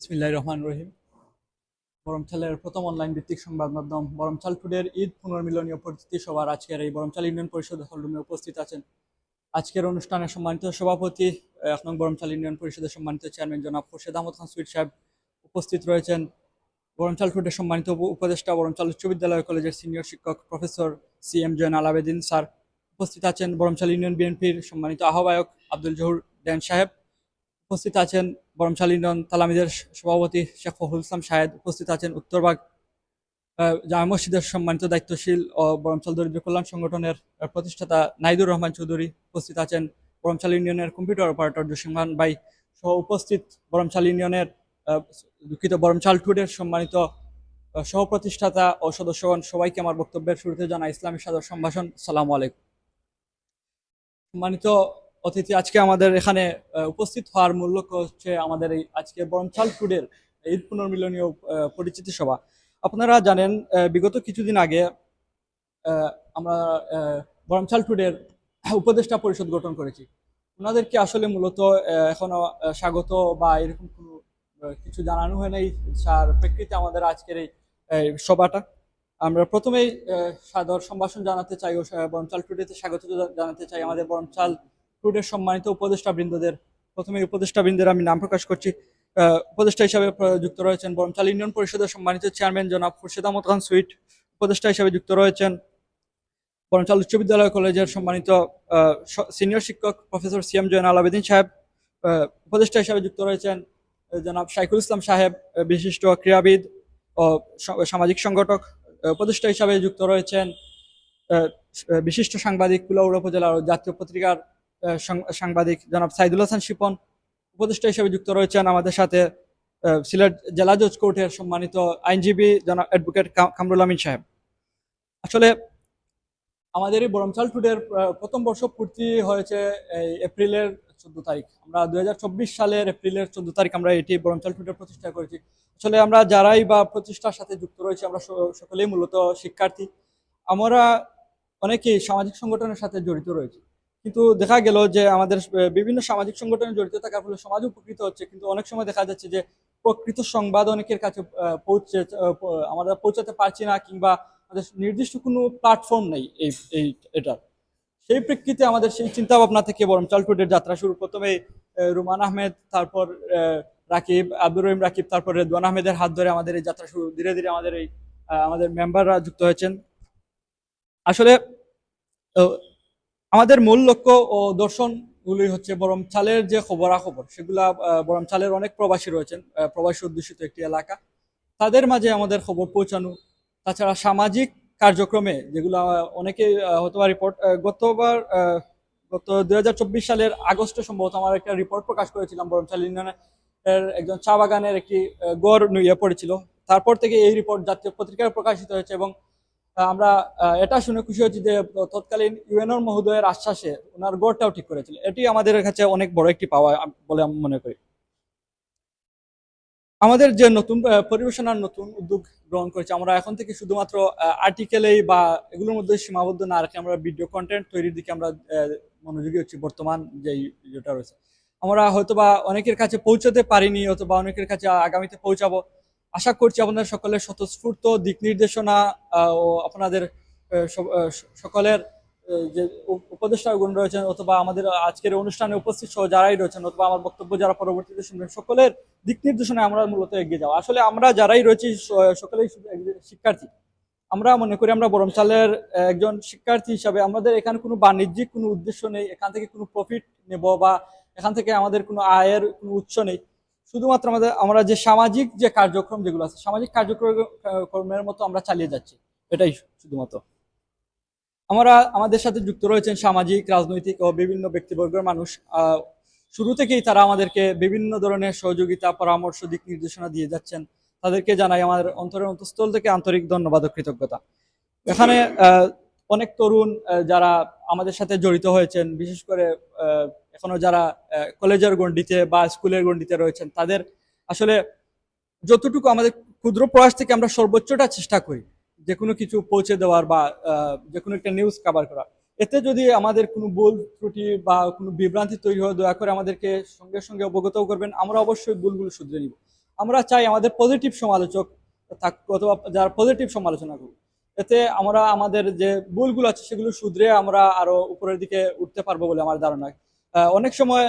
বিসমিল্লাহ রহমান রহিম। বরমচালের প্রথম অনলাইন ভিত্তিক সংবাদ মাধ্যম বরমচাল টুডের ঈদ পুনর্মিলনীয় পরিচিতি সভার আজকের এই বরমচাল ইউনিয়ন পরিষদ হলরুমে উপস্থিত আছেন। আজকের অনুষ্ঠানে সম্মানিত সভাপতি এক নং বরমচাল ইউনিয়ন পরিষদের সম্মানিত চেয়ারম্যান জনাব খুরশেদ আহমদ খান সুইট সাহেব উপস্থিত রয়েছেন। বরমচাল টুডের সম্মানিত উপদেষ্টা বরমচাল উচ্চ বিদ্যালয় কলেজের সিনিয়র শিক্ষক professor C M Zainal Abedin sir উপস্থিত আছেন। বরমচাল ইউনিয়ন বিএনপির সম্মানিত আহ্বায়ক আব্দুল জহুর ড্যান সাহেব উপস্থিত আছেন বরমশাল ইউনিয়ন তালামিদের সভাপতি শেখ ফখরুল ইসলাম শাহেদ, উপস্থিত আছেন উত্তরবাগ জামা মসজিদের সম্মানিত দায়িত্বশীল ও বরমশাল দরিদ্র কল্যাণ সংগঠনের প্রতিষ্ঠাতা নাইদুর রহমান চৌধুরী, উপস্থিত আছেন বরমশাল ইউনিয়নের কম্পিউটার অপারেটর জসিমান ভাই সহ উপস্থিত বরমশাল ইউনিয়নের দুঃখিত বরমশাল টুডের সম্মানিত সহ প্রতিষ্ঠাতা ও সদস্যগণ সবাইকে আমার বক্তব্যের শুরুতে জানা ইসলামী সাদর সম্ভাষণ। সালামু আলাইকুম। সম্মানিত অতিথি আজকে আমাদের এখানে উপস্থিত হওয়ার মূল লক্ষ্য হচ্ছে আমাদের এই আজকে বরমচাল ফুডের ঈদ পুনর্মিলনীয় পরিচিতি সভা। আপনারা জানেন বিগত কিছুদিন আগে আমরা আহ, বরমচাল ফুডের উপদেষ্টা পরিষদ গঠন করেছি। ওনাদেরকে আসলে মূলত এখনও স্বাগত বা এরকম কোনো কিছু জানানো হয় নাই তার প্রেক্ষিতে আমাদের আজকের এই সভাটা। আমরা প্রথমেই সাদর সম্ভাষণ জানাতে চাই ও বরমচাল টুডেতে স্বাগত জানাতে চাই আমাদের বরমচাল টুডের সম্মানিত উপদেষ্টা বৃন্দদের, প্রথমে উপদেষ্টা বৃন্দের আমি নাম প্রকাশ করছি। উপদেষ্টা হিসাবে যুক্ত রয়েছেন বরমচাল ইউনিয়ন পরিষদের সম্মানিত চেয়ারম্যান জনাব খুরশেদ আহমদ খান সুইট, উপদেষ্টা হিসাবে যুক্ত রয়েছেন। বরমচাল উচ্চ বিদ্যালয় কলেজের সম্মানিত সিনিয়র শিক্ষক professor C M Zainal Abedin সাহেব উপদেষ্টা হিসাবে যুক্ত রয়েছেন জনাব শাইকুল ইসলাম সাহেব বিশিষ্ট ক্রীড়াবিদ ও সামাজিক সংগঠক উপদেষ্টা হিসাবে যুক্ত রয়েছেন বিশিষ্ট সাংবাদিক কুলাউড়া উপজেলার জাতীয় পত্রিকার সাংবাদিক জনাব সাইদুল হাসান শিপন, উপদেষ্টা হিসেবে যুক্ত রয়েছেন আমাদের সাথে সিলেট জেলা জজ কোর্টের সম্মানিত আইনজীবী জনাব অ্যাডভোকেট কামরুল আমিন সাহেব। আসলে আমাদের এই বরমচাল টুডের প্রথম বর্ষ পূর্তি হয়েছে এই এপ্রিলের চোদ্দ তারিখ। আমরা দুই হাজার চব্বিশ সালের এপ্রিলের চোদ্দ তারিখ আমরা এটি বরমচাল টুডের প্রতিষ্ঠা করেছি। আসলে আমরা যারাই বা প্রতিষ্ঠার সাথে যুক্ত রয়েছি, আমরা সকলেই মূলত শিক্ষার্থী। আমরা অনেকেই সামাজিক সংগঠনের সাথে জড়িত রয়েছে। কিন্তু দেখা গেল যে আমাদের বিভিন্ন সামাজিক সংগঠনে জড়িত থাকার ফলে সমাজ উপকৃত হচ্ছে। কিন্তু অনেক সময় দেখা যাচ্ছে যে প্রকৃত সংবাদ অনেকের কাছে পৌঁছে আমরা পৌঁছাতে পারছি না কিংবা আমাদের নির্দিষ্ট কোনো প্ল্যাটফর্ম নেই এই এই, এটার। সেই প্রেক্ষিতে আমাদের সেই চিন্তা ভাবনা থেকে বরং টুডের যাত্রা শুরু। প্রথমে রুমান আহমেদ, তারপর রাকিব, আব্দুর রহিম রাকিব, তারপর রেদওয়ান আহমেদের হাত ধরে আমাদের এই যাত্রা শুরু। ধীরে ধীরে আমাদের এই আমাদের মেম্বাররা যুক্ত হয়েছেন। আসলে আমাদের মূল লক্ষ্য ও দর্শনগুলি হচ্ছে বরম চালের যে খবরাখবর, সেগুলা বরম চালের অনেক প্রবাসী রয়েছেন প্রবাসী অধ্যুষিত একটি এলাকা। তাদের মাঝে আমাদের খবর পৌঁছানো, তাছাড়া সামাজিক কার্যক্রমে, যেগুলো অনেকে হয়তো রিপোর্ট গতবার গত দুই হাজার চব্বিশ সালের আগস্টে সম্ভবত আমার একটা রিপোর্ট প্রকাশ করেছিলাম বরমচাল ইউনিয়নের একজন চা বাগানের একটি গড় নুইয়ে পড়েছিল। তারপর থেকে এই রিপোর্ট জাতীয় পত্রিকায় প্রকাশিত হয়েছে এবং আমরা এটা শুনে খুশি হচ্ছি যে তৎকালীন ইউএনওর মহোদয়ের আশ্বাসে ওনার গড়টাও ঠিক করেছিল। এটি আমাদের কাছে অনেক বড় একটি পাওয়া বলে আমি মনে করি। আমাদের যে নতুন পরিবেশনার নতুন উদ্যোগ গ্রহণ করেছে, আমরা এখন থেকে শুধুমাত্র আর্টিকেলেই বা এগুলোর মধ্যে সীমাবদ্ধ না রেখে আমরা ভিডিও কন্টেন্ট তৈরির দিকে আমরা মনোযোগী হচ্ছি বর্তমান যে যেটা রয়েছে। আমরা হয়তোবা অনেকের কাছে পৌঁছতে পারিনি, অথবা অনেকের কাছে আগামীতে পৌঁছাবো। আশা করছি আপনাদের সকলের স্বতঃস্ফূর্ত দিক নির্দেশনা ও আপনাদের সকলের যে উপ- উপদেষ্টাগুণ রয়েছেন অথবা আমাদের আজকের অনুষ্ঠানে উপস্থিত সহ যারাই রয়েছেন অথবা আমার বক্তব্য যারা পরবর্তীতে শুনবেন, সকলের দিক নির্দেশনায় আমরা মূলত এগিয়ে যাওয়া আসলে আমরা যারাই রয়েছি সকলেই শিক্ষার্থী। আমরা মনে করি আমরা বরমচালের একজন শিক্ষার্থী হিসাবে আমাদের এখানে কোনো বাণিজ্যিক কোনো উদ্দেশ্য নেই, এখান থেকে কোনো প্রফিট নেব বা এখান থেকে আমাদের কোনো আয়ের কোনো উৎস নেই। শুধুমাত্র আমাদের আমরা যে সামাজিক যে কার্যক্রম যেগুলো আছে সামাজিক কার্যক্রম আহ, কর্মের মতো আমরা চালিয়ে যাচ্ছি এটাই শুধুমাত্র। আমরা আমাদের সাথে যুক্ত রয়েছেন সামাজিক রাজনৈতিক ও বিভিন্ন ব্যক্তিবর্গের মানুষ। শুরু থেকেই তারা আমাদেরকে বিভিন্ন ধরনের সহযোগিতা পরামর্শ দিক নির্দেশনা দিয়ে যাচ্ছেন। তাদেরকে জানাই আমাদের অন্তরের অন্তঃস্থল থেকে আন্তরিক ধন্যবাদ ও কৃতজ্ঞতা। এখানে অনেক তরুণ যারা আমাদের সাথে জড়িত হয়েছেন বিশেষ করে এখনও যারা কলেজের গণ্ডিতে বা স্কুলের গণ্ডিতে রয়েছেন, তাদের আসলে যতটুকু আমাদের ক্ষুদ্র প্রয়াস থেকে আমরা সর্বোচ্চটা চেষ্টা করি, যে কোনো কিছু পৌঁছে দেওয়ার বা যে কোনো একটা নিউজ কভার করা এতে যদি আমাদের কোনো ভুল ত্রুটি বা কোনো বিভ্রান্তি তৈরি হয়, দয়া করে আমাদেরকে সঙ্গে সঙ্গে অবগত করবেন। আমরা অবশ্যই ভুলগুলো শুধরে নিব। আমরা চাই আমাদের পজিটিভ সমালোচক থাক, অথবা যারা পজিটিভ সমালোচনা করুক। এতে আমরা আমাদের যে ভুলগুলো আছে, সেগুলো শুধরে আমরা আরও উপরের দিকে উঠতে পারব বলে আমার ধারণা। অনেক সময়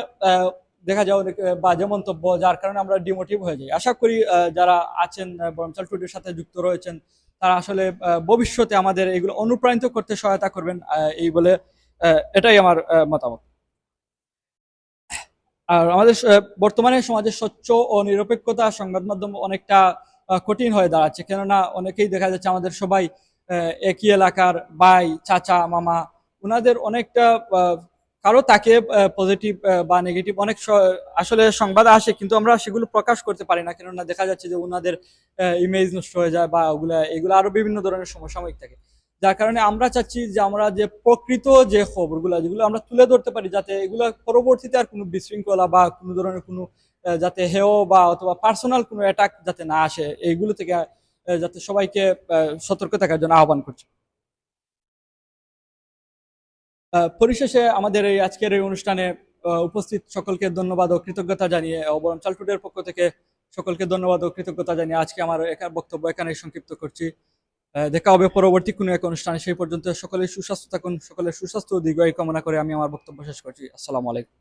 দেখা যায় অনেক বাজে মন্তব্য, যার কারণে আমরা ডিমোটিভ হয়ে যাই। আশা করি যারা আছেন বরমচাল টুডের সাথে যুক্ত রয়েছেন, তারা আসলে ভবিষ্যতে আমাদের এগুলো অনুপ্রাণিত করতে সহায়তা করবেন এই বলে এটাই আমার মতামত। আর আমাদের বর্তমানে সমাজে স্বচ্ছ ও নিরপেক্ষতা সংবাদ মাধ্যম অনেকটা কঠিন হয়ে দাঁড়াচ্ছে। কেননা, অনেকেই দেখা যাচ্ছে আমাদের সবাই একই এলাকার ভাই, চাচা, মামা ওনাদের অনেকটা কারও তাকে পজিটিভ বা নেগেটিভ অনেক আসলে সংবাদ আসে, কিন্তু আমরা সেগুলো প্রকাশ করতে পারি না। কেননা দেখা যাচ্ছে যে ওনাদের ইমেজ নষ্ট হয়ে যায় বা ওগুলা, এগুলো আরও বিভিন্ন ধরনের সমসাময়িক থাকে। যার কারণে আমরা চাচ্ছি যে আমরা যে প্রকৃত যে খবরগুলো, যেগুলো আমরা তুলে ধরতে পারি, যাতে এগুলো পরবর্তীতে আর কোনো বিশৃঙ্খলা বা কোনো ধরনের কোনো যাতে হেয় বা অথবা পার্সোনাল কোনো অ্যাটাক যাতে না আসে এইগুলো থেকে যাতে সবাইকে সতর্ক থাকার জন্য আহ্বান করছি। পরিশেষে আমাদের এই আজকের এই অনুষ্ঠানে উপস্থিত সকলকে ধন্যবাদ ও কৃতজ্ঞতা জানিয়ে, অবরণ টুডের পক্ষ থেকে সকলকে ধন্যবাদ ও কৃতজ্ঞতা জানিয়ে আজকে আমার একার বক্তব্য এখানে সংক্ষিপ্ত করছি। দেখা হবে পরবর্তী কোনো এক অনুষ্ঠানে। সেই পর্যন্ত সকলের সুস্বাস্থ্য থাকুন, সকলের সুস্বাস্থ্য দীর্ঘায়ু কামনা করে আমি আমার বক্তব্য শেষ করছি। আসসালামু আলাইকুম।